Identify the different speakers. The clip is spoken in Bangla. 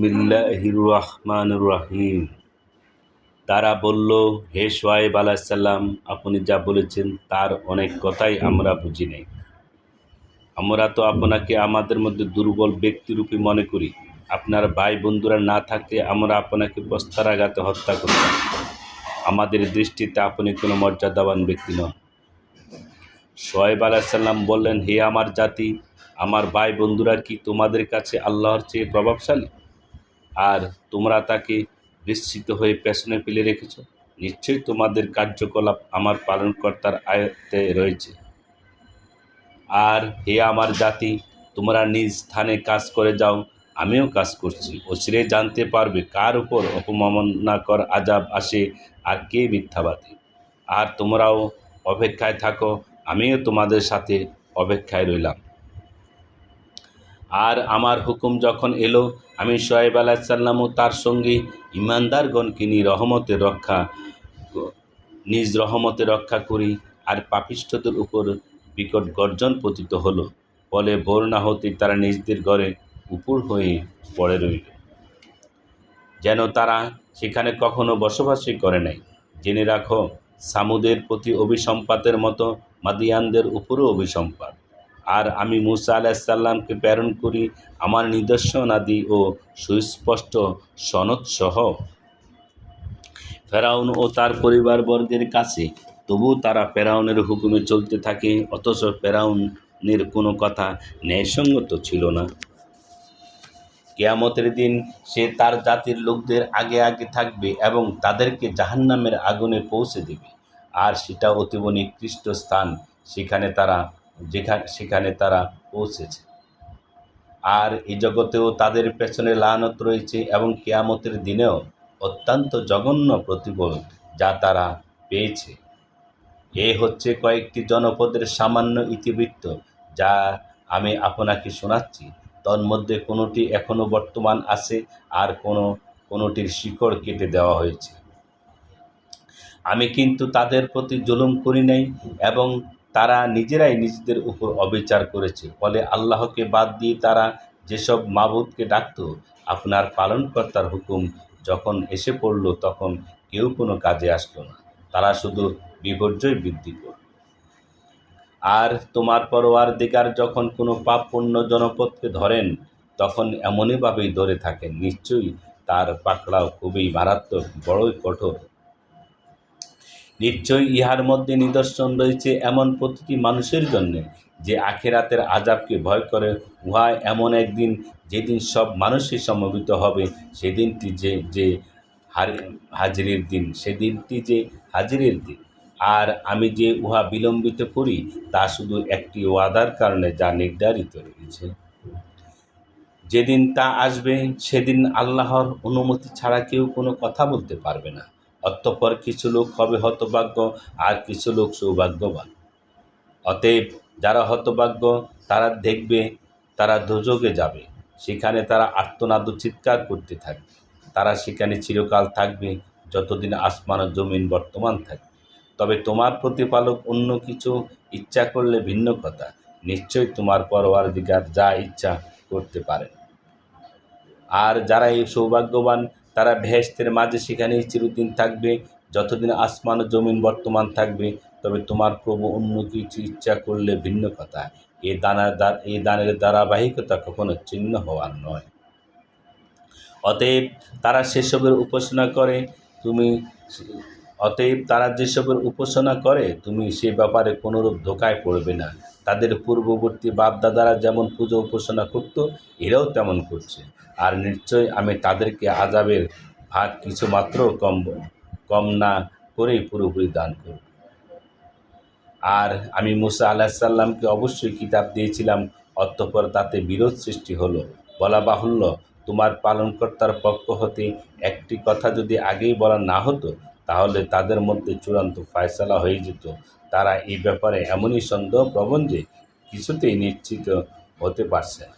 Speaker 1: বিসমিল্লাহির রহিম তারা বলল, হে সোয়াইব আলাইসাল্লাম আপনি যা বলেছেন তার অনেক কথাই আমরা বুঝি নাই। আমরা তো আপনাকে আমাদের মধ্যে দুর্বল ব্যক্তিরূপে মনে করি। আপনার ভাই বন্ধুরা না থাকলে আমরা আপনাকে বস্তারাঘাতে হত্যা করতাম। আমাদের দৃষ্টিতে আপনি কোনো মর্যাদাবান ব্যক্তি নন। সোয়েব আলাইসাল্লাম বললেন, হে আমার জাতি, আমার ভাই বন্ধুরা কি তোমাদের কাছে আল্লাহর চেয়ে প্রভাবশালী? আর তোমরা তাকে বিস্মিত হয়ে পেছনে ফেলে রেখেছ। নিশ্চয়ই তোমাদের কার্যকলাপ আমার পালনকর্তার আয়ত্তে রয়েছে। আর হে আমার জাতি, তোমরা নিজ স্থানে কাজ করে যাও, আমিও কাজ করছি। ও অচিরে জানতে পারবে কার উপর অপমাননাকর আজাব আসে আর কে মিথ্যাবাদী। আর তোমরাও অপেক্ষায় থাকো, আমিও তোমাদের সাথে অপেক্ষায় রইলাম। আর আমার হুকুম যখন এলো, আমি সোয়েব আলাহিসাল্লাম ও তার সঙ্গে ইমানদারগণকে নিয়ে রহমতের রক্ষা, নিজ রহমতে রক্ষা করি আর পাপিষ্ঠদের উপর বিকট গর্জন পতিত হলো। ফলে ভোর না হতে তারা নিজদের ঘরে উপর হয়ে পড়ে রইল। যেন তারা সেখানে কখনো বসবাসই করে নাই। জেনে রাখো, সামুদের প্রতি অভিসম্পাতের মতো মাদিয়ানদের উপরও অভিসম্পাত। আর আমি মুসা আলাহিসাল্লামকে প্রেরণ করি আমার নিদর্শন আদি ও সুস্পষ্ট সনদসহ ফেরাউন ও তার পরিবারবর্গের কাছে তবু তারা ফেরাউনের হুকুমে চলতে থাকে, অথচ ফেরাউনের কোনো কথা ন্যায়সঙ্গত ছিল না। কেয়ামতের দিন সে তার জাতির লোকদের আগে আগে থাকবে এবং তাদেরকে জাহান্নামের আগুনে পৌঁছে দেবে। আর সেটা অতীব নিকৃষ্ট স্থান, সেখানে তারা যেখানে, সেখানে তারা পৌঁছেছে। আর এই জগতেও তাদের পেছনে লানত রয়েছে এবং কেয়ামতের দিনেও অত্যন্ত জঘন্য প্রতিফল যা তারা পেয়েছে। এ হচ্ছে কয়েকটি জনপদের সামান্য ইতিবৃত্ত যা আমি আপনাকে শোনাচ্ছি। তন্মধ্যে কোনোটি এখনও বর্তমান আছে আর কোনো, কোনোটির শিকড় কেটে দেওয়া হয়েছে। আমি কিন্তু তাদের প্রতি জুলুম করি নাই এবং তারা নিজেরাই নিজেদের উপর অবিচার করেছে। ফলে আল্লাহকে বাদ দিয়ে তারা যেসব মাবুদকে ডাকত, আপনার পালনকর্তার হুকুম যখন এসে পড়ল তখন কেউ কোনো কাজে আসলো না। তারা শুধু বিপর্যয় বৃদ্ধি করল। আর তোমার পরোয়ার দিকার যখন কোনো পাপ পুণ্য জনপদকে ধরেন, তখন এমনইভাবেই ধরে থাকেন। নিশ্চয়ই তার পাকড়াও খুবই মারাত্মক, বড়ই কঠোর। নিশ্চয়ই ইহার মধ্যে নিদর্শন রয়েছে এমন প্রতিটি মানুষের জন্য যে আখেরাতের আজাবকে ভয় করে। উহা এমন একদিন যেদিন সব মানুষই সমবেত হবে, সেদিনটি যে যে হাজিরের দিন, সেদিনটি যে হাজিরের দিন। আর আমি যে উহা বিলম্বিত করি, তা শুধু একটি ওয়াদার কারণে যা নির্ধারিত রয়েছে। যেদিন তা আসবে, সেদিন আল্লাহর অনুমতি ছাড়া কেউ কোনো কথা বলতে পারবে না। অতঃপর কিছু লোক হবে হতভাগ্য আর কিছু লোক সৌভাগ্যবান। অতএব যারা হতভাগ্য, তারা দেখবে, তারা দুযোগে যাবে। সেখানে তারা আর্তনাদ চিৎকার করতে থাকবে। তারা সেখানে চিরকাল থাকবে, যতদিন আসমান ও জমিন বর্তমান থাকবে। তবে তোমার প্রতিপালক অন্য কিছু ইচ্ছা করলে ভিন্ন কথা। নিশ্চয়ই তোমার পরওয়ার দিকার যা ইচ্ছা করতে পারে আর যারা এই সৌভাগ্যবান তারা ভেস্তের মাঝে সেখানেই চিরদিন থাকবে, যতদিন আসমান ও জমিন বর্তমান থাকবে, তবে তোমার প্রভু অন্য কিছু ইচ্ছা করলে ভিন্ন কথা। এ দানার এ দানের ধারাবাহিকতা কখনো চিহ্ন হওয়ার নয়। অতএব তারা সেসবের উপাসনা করে, তুমি অতএব তারা যেসবের উপাসনা করে, তুমি সে ব্যাপারে কোনোরূপ ধোকায় পড়বে না। তাদের পূর্ববর্তী বাপদাদারা যেমন পুজো উপাসনা করত, এরাও তেমন করছে। আর নিশ্চয় আমি তাদেরকে আজাবের ভাগ কিছু মাত্র কম কম না করেই পুরোপুরি দান করব। আর আমি মুসা আলাহিসাল্লামকে অবশ্যই কিতাব দিয়েছিলাম, অতঃপর তাতে বিরোধ সৃষ্টি হলো। বলা বাহুল্য, তোমার পালনকর্তার পক্ষ হতে একটি কথা যদি আগেই বলা না হতো তাহলে তাদের মধ্যে চূড়ান্ত ফায়সালা হয়ে যেত। তারা এই ব্যাপারে এমনই সন্দেহ প্রবণ যে কিছুতেই নিশ্চিত হতে পারছে না।